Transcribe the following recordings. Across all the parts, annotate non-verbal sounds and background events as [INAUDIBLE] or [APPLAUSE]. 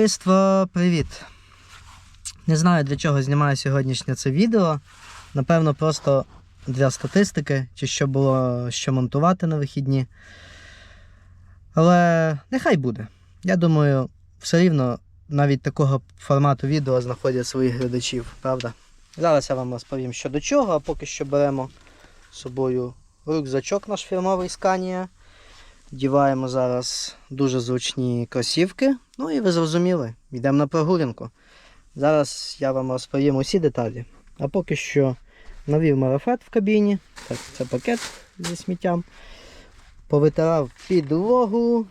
Товариство, привіт! Не знаю для чого знімаю сьогоднішнє це відео. Напевно, просто для статистики, чи що було що монтувати на вихідні. Але нехай буде. Я думаю, все рівно навіть такого формату відео знаходять своїх глядачів, правда? Зараз я вам розповім що до чого, а поки що беремо з собою рюкзачок наш фірмовий Scania. Діваємо зараз дуже зручні кросівки. Ну і ви зрозуміли, йдемо на прогулянку. Зараз я вам розповім усі деталі. А поки що навів марафет в кабіні. Так, це пакет зі сміттям. Повитирав підлогу.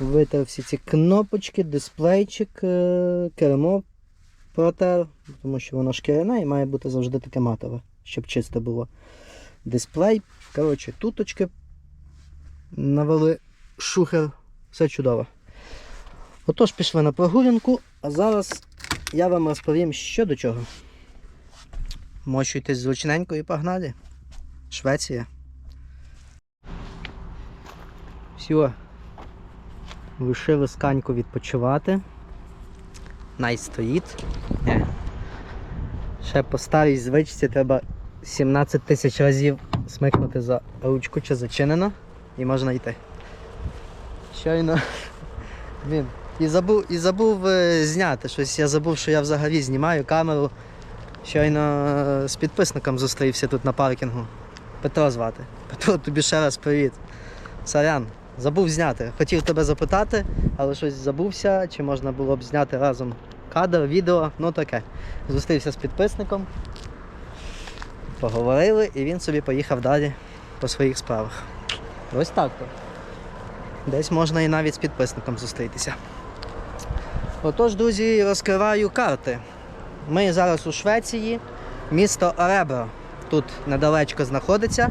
Витер всі ці кнопочки, дисплейчик, е, кермо протер, тому що воно шкіряне і має бути завжди таке матове, щоб чисте було. Дисплей. Коротше, туточки навели шухер, все чудово. Отож, пішли на прогулянку, а зараз я вам розповім, що до чого. Мощуйтесь зручненько і погнали. Швеція. Все. Лишили сканьку відпочивати. Най стоїть. Е. Ще по старій звичці треба 17 тисяч разів смикнути за ручку чи зачинено і можна йти. Щойно. Блін. І забув, і забув е, зняти щось. Я забув, що я взагалі знімаю камеру. Щойно е, з підписником зустрівся тут на паркінгу. Петро звати. Петро, тобі ще раз привіт. Сорян, забув зняти. Хотів тебе запитати, але щось забувся, чи можна було б зняти разом кадр, відео, ну таке. Зустрівся з підписником, поговорили і він собі поїхав далі по своїх справах. Ось так то. Десь можна і навіть з підписником зустрітися. Отож, друзі, розкриваю карти. Ми зараз у Швеції, місто Оребро. Тут недалечко знаходиться.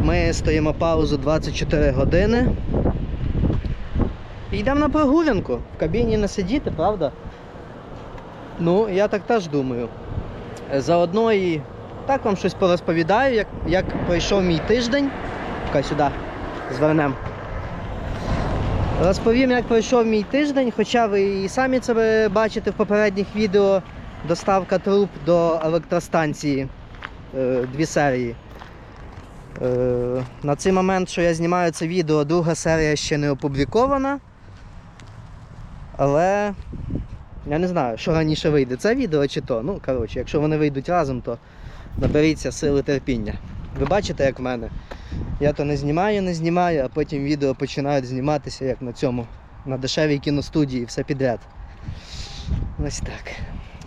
Ми стоїмо паузу 24 години. І йдемо на прогулянку. В кабіні не сидіти, правда? Ну, я так теж думаю. Заодно і так вам щось порозповідаю, як, як пройшов мій тиждень. Поки сюди звернемо. Розповім, як пройшов мій тиждень, хоча ви і самі це бачите в попередніх відео. Доставка труб до електростанції. Е, Дві серії. Е, На цей момент, що я знімаю це відео, друга серія ще не опублікована. Але я не знаю, що раніше вийде, це відео чи то. Ну, коротше, якщо вони вийдуть разом, то наберіться сили терпіння. Ви бачите, як в мене. Я то не знімаю, не знімаю, а потім відео починають зніматися, як на цьому, на дешевій кіностудії, все підряд. Ось так.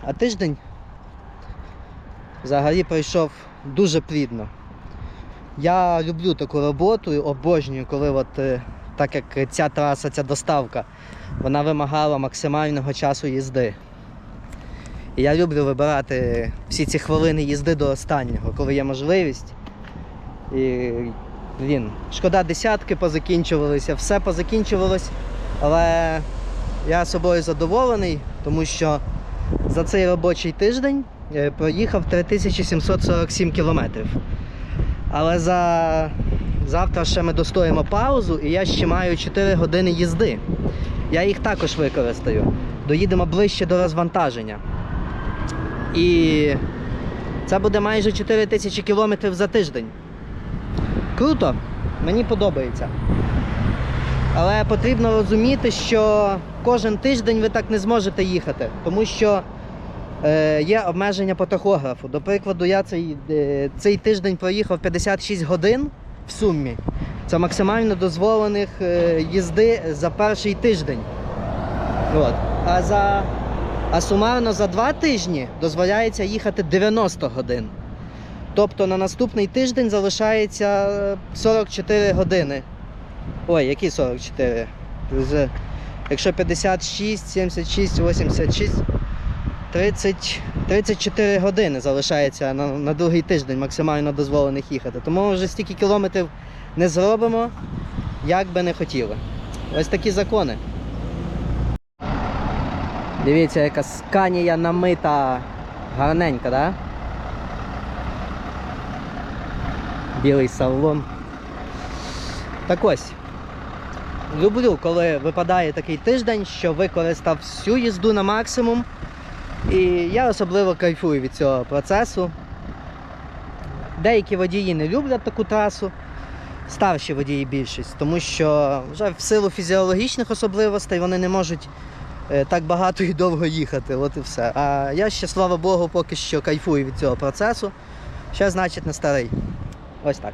А тиждень взагалі пройшов дуже плідно. Я люблю таку роботу і обожнюю, коли от, е, так як ця траса, ця доставка, вона вимагала максимального часу їзди. І я люблю вибирати всі ці хвилини їзди до останнього, коли є можливість. І, блін, шкода, десятки позакінчувалися, все позакінчувалось, але я собою задоволений, тому що за цей робочий тиждень е, проїхав 3747 кілометрів. Але за завтра ще ми достоїмо паузу, і я ще маю 4 години їзди. Я їх також використаю. Доїдемо ближче до розвантаження. І це буде майже 4 тисячі кілометрів за тиждень. Круто, мені подобається. Але потрібно розуміти, що кожен тиждень ви так не зможете їхати, тому що е, є обмеження по тахографу. До прикладу, я цей, е, цей тиждень проїхав 56 годин в сумі. Це максимально дозволених е, їзди за перший тиждень. От. А, за, а сумарно за два тижні дозволяється їхати 90 годин. Тобто на наступний тиждень залишається е, 44 години. Ой, які 44? Якщо 56, 76, 86, 30, 34 години залишається на, на другий тиждень максимально дозволених їхати. Тому вже стільки кілометрів не зробимо, як би не хотіли. Ось такі закони. Дивіться, яка сканія намита гарненька, так? Да? Білий салон. Так ось. Люблю, коли випадає такий тиждень, що використав всю їзду на максимум. І я особливо кайфую від цього процесу. Деякі водії не люблять таку трасу, старші водії більшість, тому що вже в силу фізіологічних особливостей вони не можуть е, так багато і довго їхати. От і все. А я ще, слава Богу, поки що кайфую від цього процесу. Ще, значить, не старий. Ось так.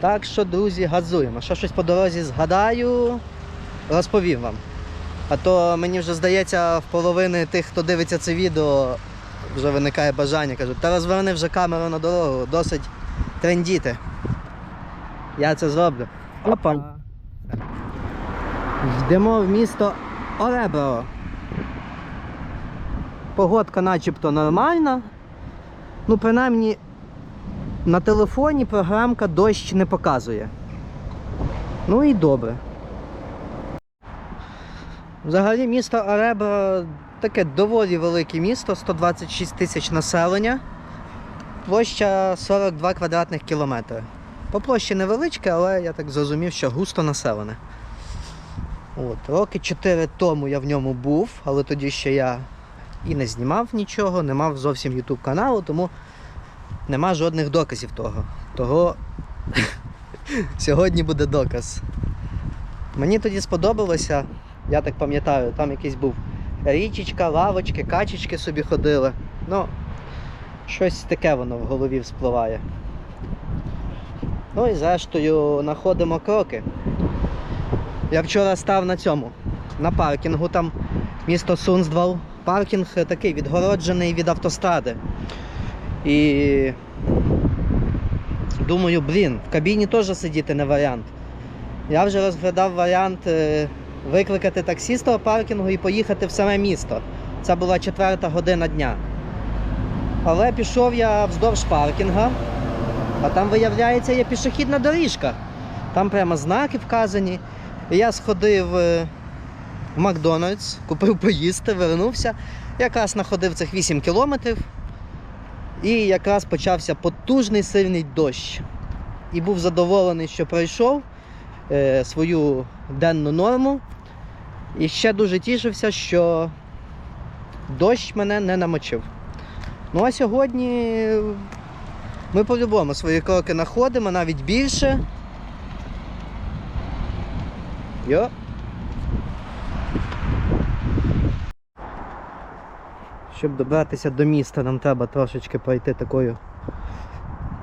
Так що, друзі, газуємо. Що щось по дорозі згадаю, розповім вам. А то мені вже здається, в половини тих, хто дивиться це відео, вже виникає бажання. Кажуть, та розверни вже камеру на дорогу, досить трендіти. Я це зроблю. Опа. Йдемо в місто Оребро. Погодка начебто нормальна. Ну, принаймні, на телефоні програмка дощ не показує. Ну і добре. Взагалі місто Аребро таке доволі велике місто, 126 тисяч населення, площа 42 квадратних кілометри. По площі невеличке, але я так зрозумів, що густо населене. От, роки 4 тому я в ньому був, але тоді ще я і не знімав нічого, не мав зовсім YouTube каналу, тому нема жодних доказів того. Того [LAUGHS] сьогодні буде доказ. Мені тоді сподобалося, я так пам'ятаю, там якийсь був річечка, лавочки, качечки собі ходили. Ну, щось таке воно в голові вспливає. Ну і зрештою знаходимо кроки. Я вчора став на цьому, на паркінгу, там місто Сунздвал. Паркінг такий відгороджений від автостради. І думаю, блін, в кабіні теж сидіти не варіант. Я вже розглядав варіант е, викликати таксі з того паркінгу і поїхати в саме місто. Це була четверта година дня. Але пішов я вздовж паркінга, а там, виявляється, є пішохідна доріжка. Там прямо знаки вказані. І я сходив е, в Макдональдс, купив поїсти, вернувся. Якраз находив цих 8 кілометрів. І якраз почався потужний сильний дощ. І був задоволений, що пройшов е, свою денну норму. І ще дуже тішився, що дощ мене не намочив. Ну а сьогодні ми по-любому свої кроки знаходимо, навіть більше. Йо. Щоб добратися до міста, нам треба трошечки пройти такою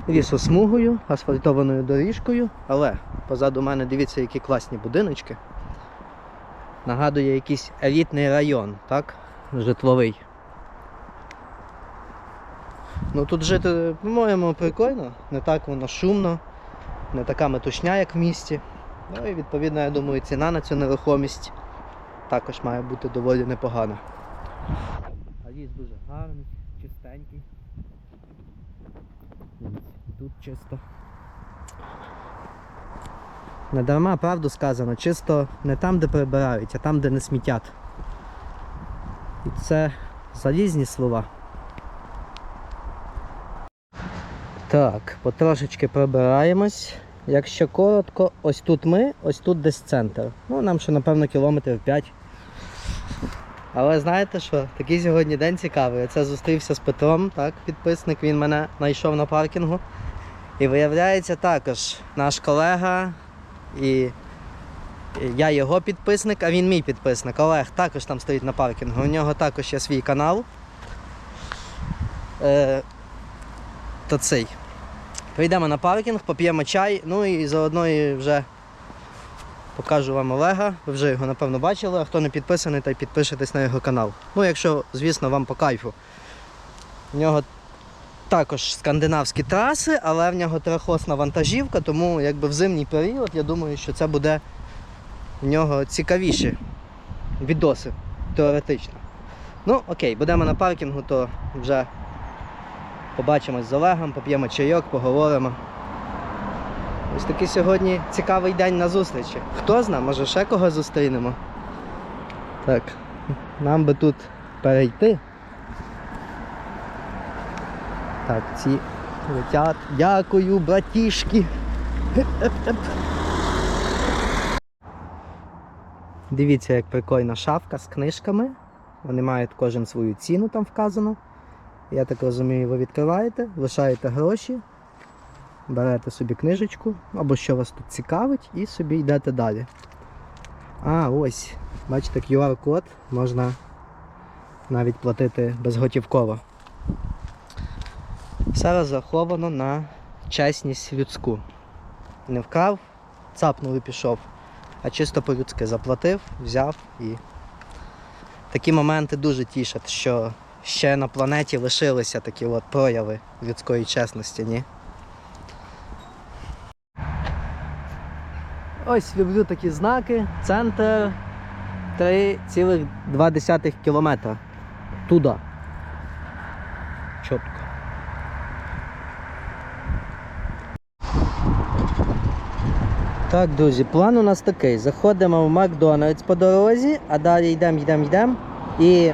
лісосмугою, асфальтованою доріжкою, але позаду мене дивіться, які класні будиночки. Нагадує якийсь елітний район, так? Житловий. Ну тут жити, по-моєму, прикольно, не так воно шумно, не така метушня, як в місті. Ну і відповідно, я думаю, ціна на цю нерухомість також має бути доволі непогана. Ліс дуже гарний, чистенький. Тут чисто. Не дарма правду сказано, чисто не там, де прибирають, а там, де не смітять. І це залізні слова. Так, потрошечки прибираємось. Якщо коротко, ось тут ми, ось тут десь центр. Ну, нам ще, напевно, кілометрів 5. Але знаєте що, такий сьогодні день цікавий. Я це зустрівся з Петром, так, підписник, він мене знайшов на паркінгу. І виявляється також наш колега і я його підписник, а він мій підписник. Олег також там стоїть на паркінгу. У нього також є свій канал. Е, то цей. Прийдемо на паркінг, поп'ємо чай, ну і заодно і вже покажу вам Олега. Ви вже його напевно бачили, а хто не підписаний, та й підпишетесь на його канал. Ну, якщо, звісно, вам по кайфу. У нього також скандинавські траси, але в нього трехосна вантажівка, тому якби в зимній період я думаю, що це буде в нього цікавіші відоси теоретично. Ну, окей, будемо на паркінгу, то вже побачимось з Олегом, поп'ємо чайок, поговоримо. Ось такий сьогодні цікавий день на зустрічі. Хто знає, може ще кого зустрінемо. Так, нам би тут перейти. Так, ці летять. Дякую, братішки. Дивіться, як прикольна шафка з книжками. Вони мають кожен свою ціну там вказано. Я так розумію, ви відкриваєте, лишаєте гроші, берете собі книжечку або що вас тут цікавить, і собі йдете далі. А, ось, бачите, QR-код можна навіть платити безготівково. Все розраховано на чесність людську. Не вкрав, цапнув і пішов, а чисто по-людськи заплатив, взяв і. Такі моменти дуже тішать, що ще на планеті лишилися такі от прояви людської чесності, ні? Ось люблю такі знаки. Центр 3,2 кілометра. Туди. Чітко. Так, друзі, план у нас такий. Заходимо в Макдональдс по дорозі, а далі йдемо, йдемо, йдемо. І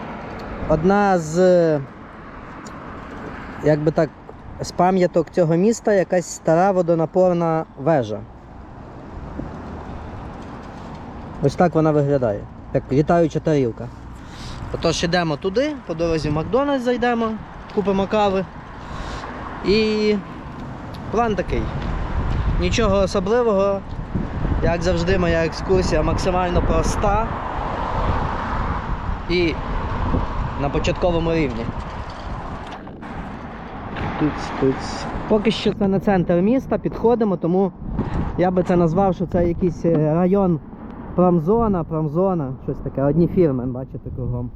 одна з, як би так, з пам'яток цього міста якась стара водонапорна вежа. Ось так вона виглядає, як літаюча тарілка. Отож йдемо туди, по дорозі в Макдональдс зайдемо, купимо кави. І план такий. Нічого особливого, як завжди, моя екскурсія максимально проста і на початковому рівні. Тут. Поки що це не центр міста, підходимо, тому я би це назвав, що це якийсь е, район промзона, промзона, щось таке, одні фірми, бачите, кругом.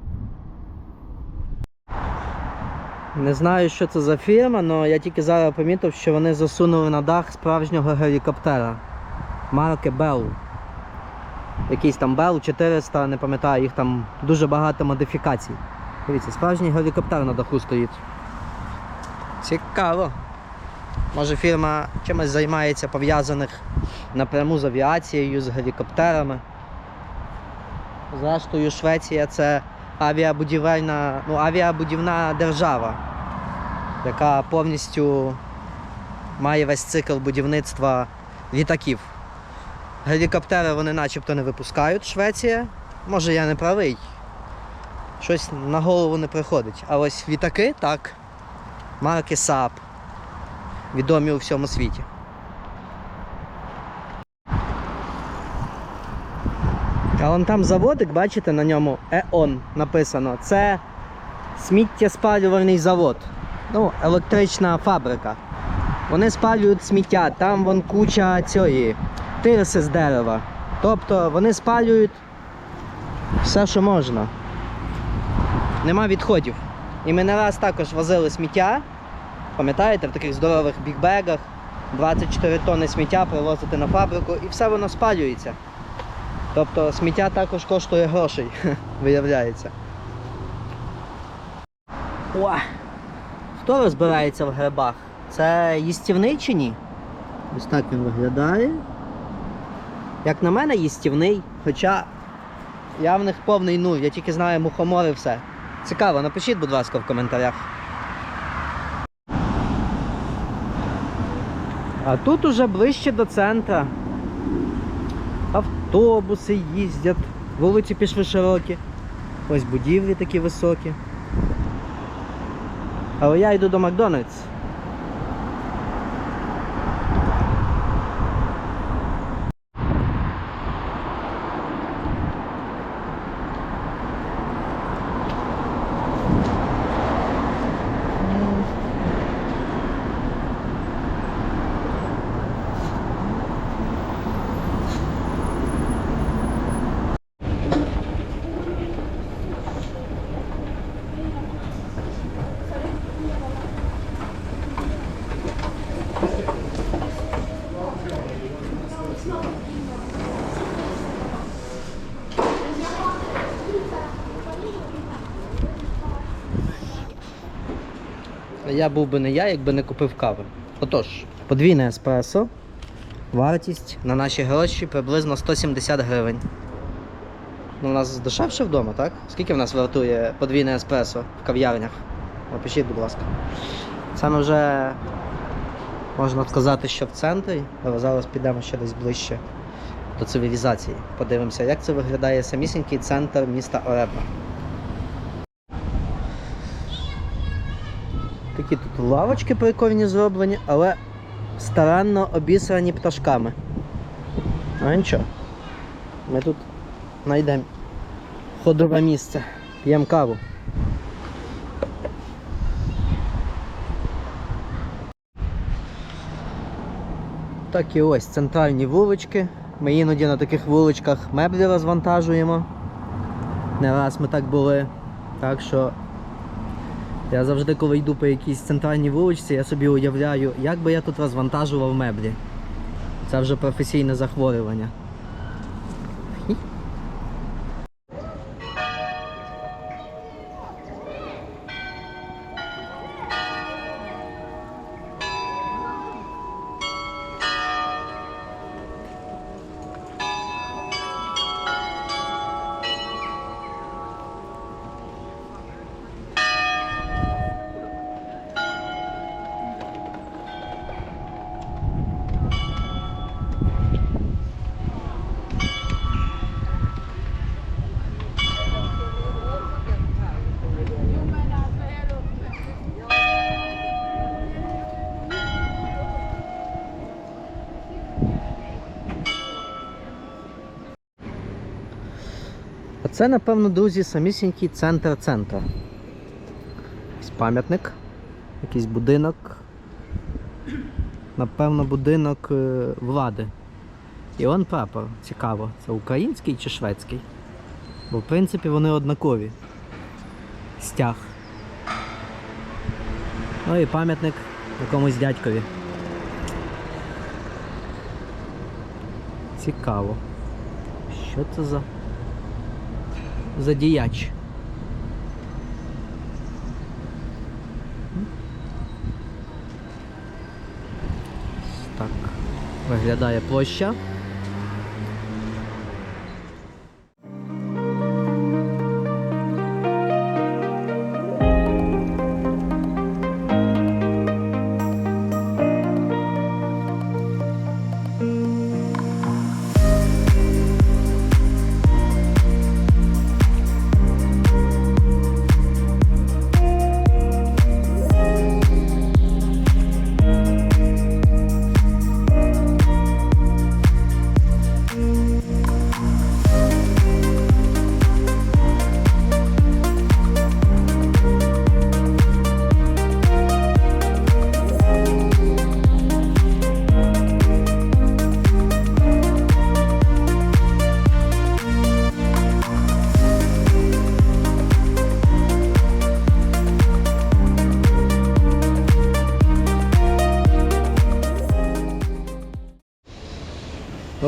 Не знаю, що це за фірма, але я тільки зараз помітив, що вони засунули на дах справжнього гелікоптера марки Bell. Якийсь там Bell 400, не пам'ятаю, їх там дуже багато модифікацій. Дивіться, справжній гелікоптер на даху стоїть. Цікаво. Може фірма чимось займається пов'язаних напряму з авіацією, з гелікоптерами. Зрештою, Швеція це авіабудівельна, ну, авіабудівна держава, яка повністю має весь цикл будівництва літаків. Гелікоптери вони начебто не випускають Швеція. Може я не правий. Щось на голову не приходить. А ось літаки так. Марки САП. Відомі у всьому світі. А вон там заводик, бачите, на ньому ЕОН написано. Це сміттєспалювальний завод. Ну, електрична фабрика. Вони спалюють сміття, там вон куча цієї тирси з дерева. Тобто вони спалюють все, що можна. Нема відходів. І ми не раз також возили сміття. Пам'ятаєте, в таких здорових бікбегах 24 тонни сміття привозити на фабрику і все воно спалюється. Тобто сміття також коштує грошей, [LAUGHS] виявляється. О! Хто розбирається в грибах? Це їстівний чи ні? Ось так він виглядає. Як на мене, їстівний, хоча я в них повний нуль, я тільки знаю мухомори все. Цікаво, напишіть, будь ласка, в коментарях. А тут уже ближче до центра. Автобуси їздять, вулиці пішли широкі. Ось будівлі такі високі. Але я йду до Макдональдс. Я був би не я, якби не купив кави. Отож, подвійне еспресо. Вартість на наші гроші приблизно 170 гривень. Ну, у нас дешевше вдома, так? Скільки в нас вартує подвійне еспресо в кав'ярнях? Напишіть, будь ласка. Ми вже можна сказати, що в центрі, але зараз підемо ще десь ближче до цивілізації. Подивимося, як це виглядає самісінький центр міста Оребра. Такі тут лавочки прикольні зроблені, але старанно обісрані пташками. А нічого. Ми тут знайдемо ходове місце. П'ємо каву. Так і ось центральні вулички. Ми іноді на таких вуличках меблі розвантажуємо. Не раз ми так були. Так що я завжди, коли йду по якійсь центральній вуличці, я собі уявляю, як би я тут розвантажував меблі. Це вже професійне захворювання. Це, напевно, друзі, самісінький центр центра. Якийсь пам'ятник, якийсь будинок. Напевно, будинок е, влади. І он прапор. Цікаво, це український чи шведський? Бо в принципі вони однакові. Стяг. Ну і пам'ятник якомусь дядькові. Цікаво. Що це за за діяч? Так, виглядає площа.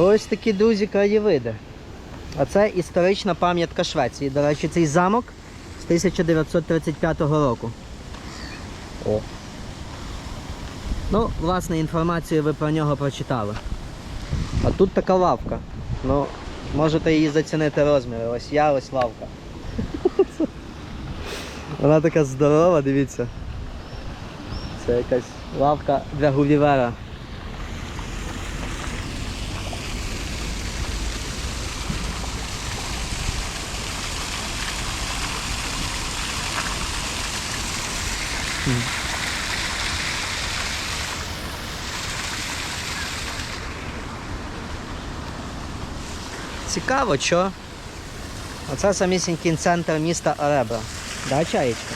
Ось такі друзі краєвиди. А це історична пам'ятка Швеції. До речі, цей замок з 1935 року. О. Ну, власне, інформацію ви про нього прочитали. А тут така лавка. Ну, можете її зацінити розміри. Ось я, ось лавка. [LAUGHS] Вона така здорова, дивіться. Це якась лавка для гулівера. Цікаво, що? Оце самісінький центр міста Оребра. Да, чаєчка?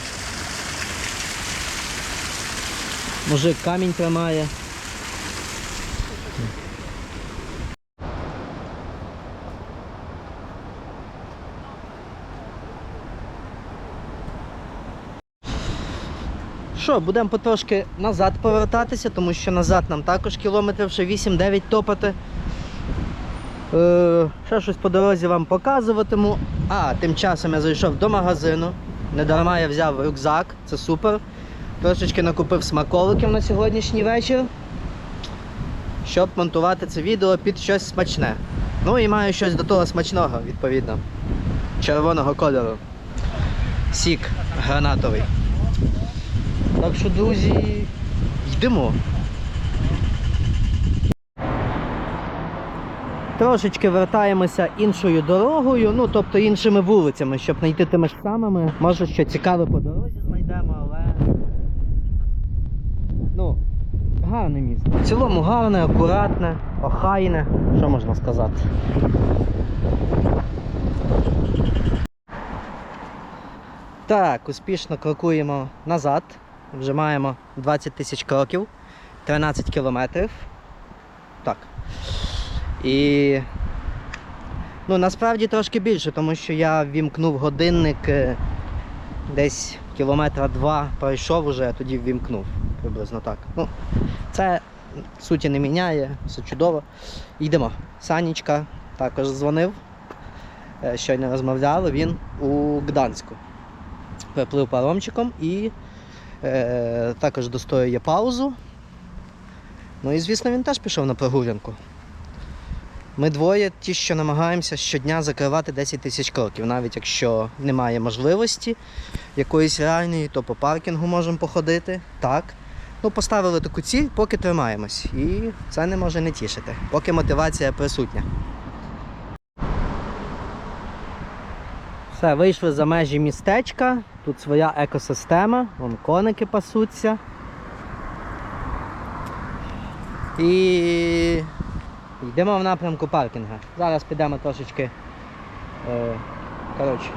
Мужик камінь тримає. Що, будемо потрошки назад повертатися, тому що назад нам також кілометрів ще 8-9 топати. Е, ще щось по дорозі вам показуватиму. А, тим часом я зайшов до магазину. Не дарма я взяв рюкзак, це супер. Трошечки накупив смаколиків на сьогоднішній вечір, щоб монтувати це відео під щось смачне. Ну і маю щось до того смачного, відповідно. Червоного кольору. Сік гранатовий. Так що, друзі, йдемо. Трошечки вертаємося іншою дорогою, ну тобто іншими вулицями, щоб не йти тими ж самими. Може, що цікаве по дорозі знайдемо, але. Ну, гарне місто. В цілому гарне, акуратне, охайне. Що можна сказати? Так, успішно крокуємо назад. Вже маємо 20 тисяч кроків, 13 кілометрів. Так. І ну, насправді трошки більше, тому що я ввімкнув годинник е, десь кілометра два пройшов уже, а тоді ввімкнув. Приблизно так. Ну, це суті не міняє, все чудово. Йдемо. Санічка також дзвонив. е, Щойно розмовляли, він у Гданську. Приплив паромчиком і е, також достоює паузу. Ну і звісно він теж пішов на прогулянку. Ми двоє, ті, що намагаємося щодня закривати 10 тисяч кроків, навіть якщо немає можливості якоїсь реальної, то по паркінгу можемо походити. Так. Ну, поставили таку ціль, поки тримаємось. І це не може не тішити, поки мотивація присутня. Все, вийшли за межі містечка. Тут своя екосистема, вон коники пасуться. І йдемо в напрямку паркінга. Зараз підемо трошечки. Е, коротше,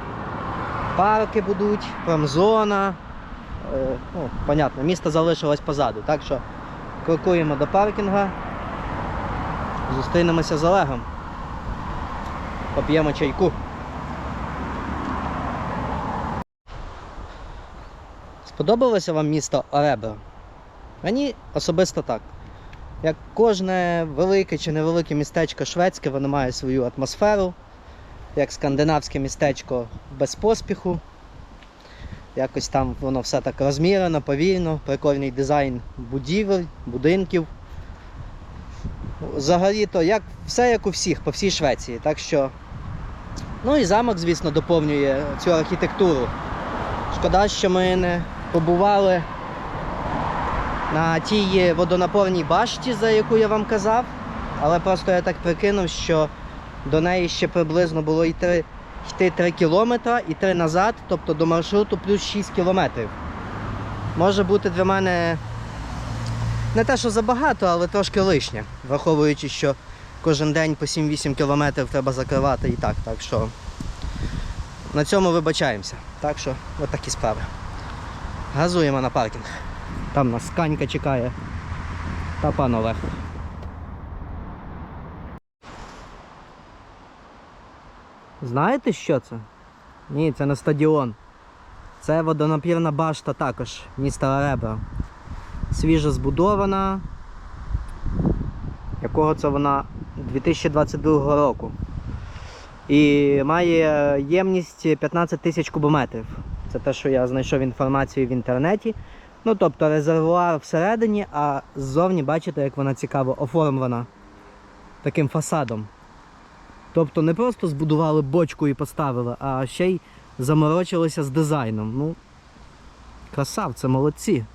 парки будуть, промзона. Е, ну, понятно, місто залишилось позаду. Так що крокуємо до паркінга. Зустрінемося з Олегом. Поп'ємо чайку. Сподобалося вам місто Оребро? Мені особисто так. Як кожне велике чи невелике містечко шведське, воно має свою атмосферу, як скандинавське містечко без поспіху. Якось там воно все так розмірено, повільно, прикольний дизайн будівель, будинків. Взагалі-то як, все як у всіх, по всій Швеції. Так що, ну і замок, звісно, доповнює цю архітектуру. Шкода, що ми не побували на тій водонапорній башті, за яку я вам казав. Але просто я так прикинув, що до неї ще приблизно було йти, йти 3 кілометри і 3 назад, тобто до маршруту плюс 6 кілометрів. Може бути для мене не те, що забагато, але трошки лишнє, враховуючи, що кожен день по 7-8 кілометрів треба закривати і так. Так що на цьому вибачаємося. Так що, от справи. Газуємо на паркінг. Там нас Канька чекає. Та пан. Знаєте, що це? Ні, це не стадіон. Це водонапірна башта також міста Ребра. Свіжо збудована. Якого це вона 2022 року. І має ємність 15 тисяч кубометрів. Це те, що я знайшов інформацію в інтернеті. Ну, тобто резервуар всередині, а ззовні бачите, як вона цікаво оформлена таким фасадом. Тобто не просто збудували бочку і поставили, а ще й заморочилися з дизайном. Ну, красавці, молодці.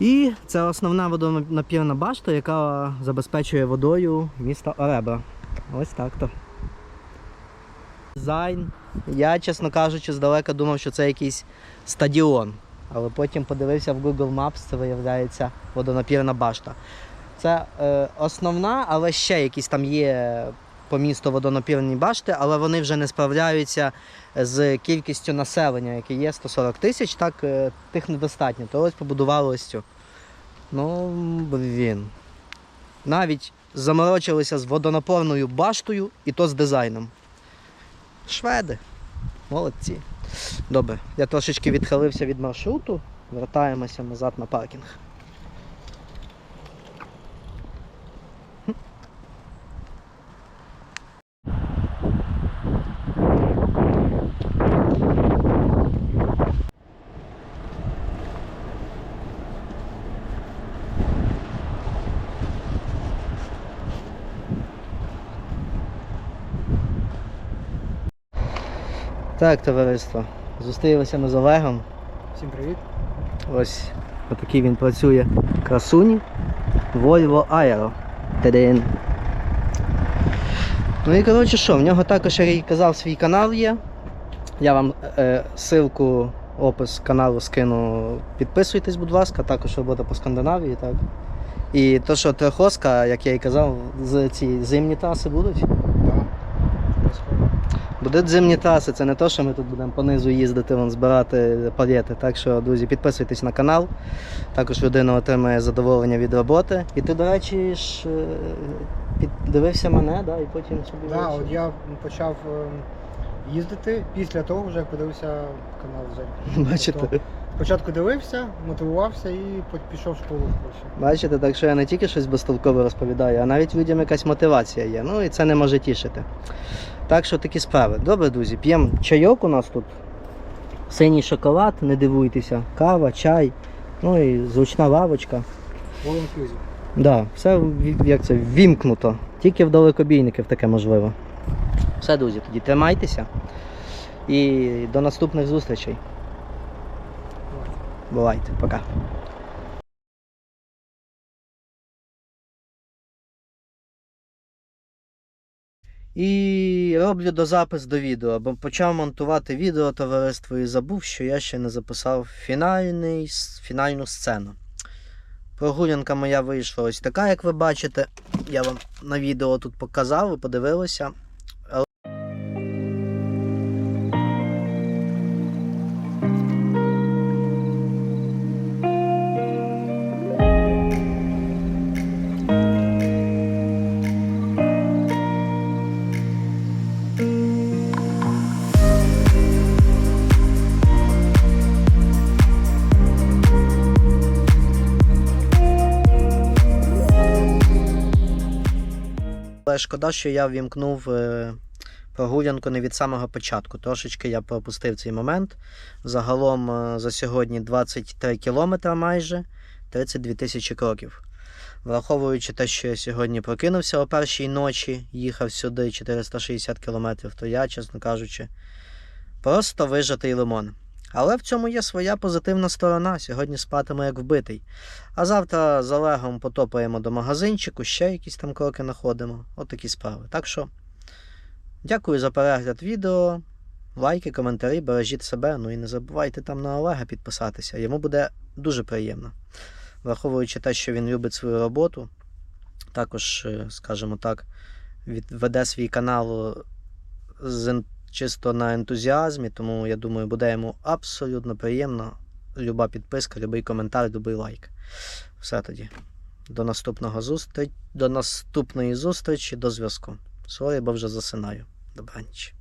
І це основна водонапірна башта, яка забезпечує водою міста Оребра. Ось так то. Дизайн. Я, чесно кажучи, здалека думав, що це якийсь стадіон. Але потім подивився в Google Maps, це виявляється водонапірна башта. Це е, основна, але ще якісь там є по місту водонапірні башти, але вони вже не справляються з кількістю населення, яке є 140 тисяч, так е, тих недостатньо. То ось побудували ось цю. Ну, блін. Навіть заморочилися з водонапорною баштою і то з дизайном. Шведи. Молодці. Добре, я трошечки відхилився від маршруту, вертаємося назад на паркінг. Так, товариство. Зустрілися ми з Олегом. Всім привіт. Ось отакий він працює. Красуні. Volvo Aero. Тадин. Ну і коротше що, в нього також, я казав, свій канал є. Я вам е, ссылку, опис каналу скину. Підписуйтесь, будь ласка, також робота по Скандинавії, так. І то, що трехоска, як я і казав, з ці зимні траси будуть. Будуть зимні траси, це не то, що ми тут будемо понизу їздити, вон, збирати палети. Так що, друзі, підписуйтесь на канал. Також людина отримає задоволення від роботи. І ти, до речі, ж е, піддивився мене, да, і потім собі. Да, от я почав ем, їздити після того, вже як подивився канал Жень. [LAUGHS] Бачите? Тобто Спочатку дивився, мотивувався і пішов в школу. Бачите, так що я не тільки щось безтолкове розповідаю, а навіть людям якась мотивація є. Ну і це не може тішити. Так що такі справи. Добре, друзі, п'ємо чайок у нас тут. Синій шоколад, не дивуйтеся, кава, чай, ну і зручна лавочка. All. Да, все як це ввімкнуто. Тільки в далекобійників таке можливо. Все, друзі, тоді тримайтеся. І до наступних зустрічей. Бувайте, пока. І роблю дозапис до відео, бо почав монтувати відео товариство і забув, що я ще не записав фінальний, фінальну сцену. Прогулянка моя вийшла ось така, як ви бачите. Я вам на відео тут показав, ви подивилися. Шкода, що я ввімкнув е, прогулянку не від самого початку. Трошечки я пропустив цей момент. Загалом е, за сьогодні 23 кілометри майже 32 тисячі кроків. Враховуючи те, що я сьогодні прокинувся о першій ночі, їхав сюди 460 кілометрів, то я, чесно кажучи, просто вижатий лимон. Але в цьому є своя позитивна сторона. Сьогодні спатиму як вбитий. А завтра з Олегом потопаємо до магазинчику, ще якісь там кроки знаходимо. От такі справи. Так що, дякую за перегляд відео. Лайки, коментарі, бережіть себе. Ну і не забувайте там на Олега підписатися. Йому буде дуже приємно. Враховуючи те, що він любить свою роботу, також, е, скажімо так, веде свій канал з ен- чисто на ентузіазмі, тому я думаю, буде йому абсолютно приємно. Люба підписка, любий коментар, любий лайк. Все тоді. До наступного зустріч, До наступної зустрічі, до зв'язку. Сорі, бо вже засинаю. Добраніч.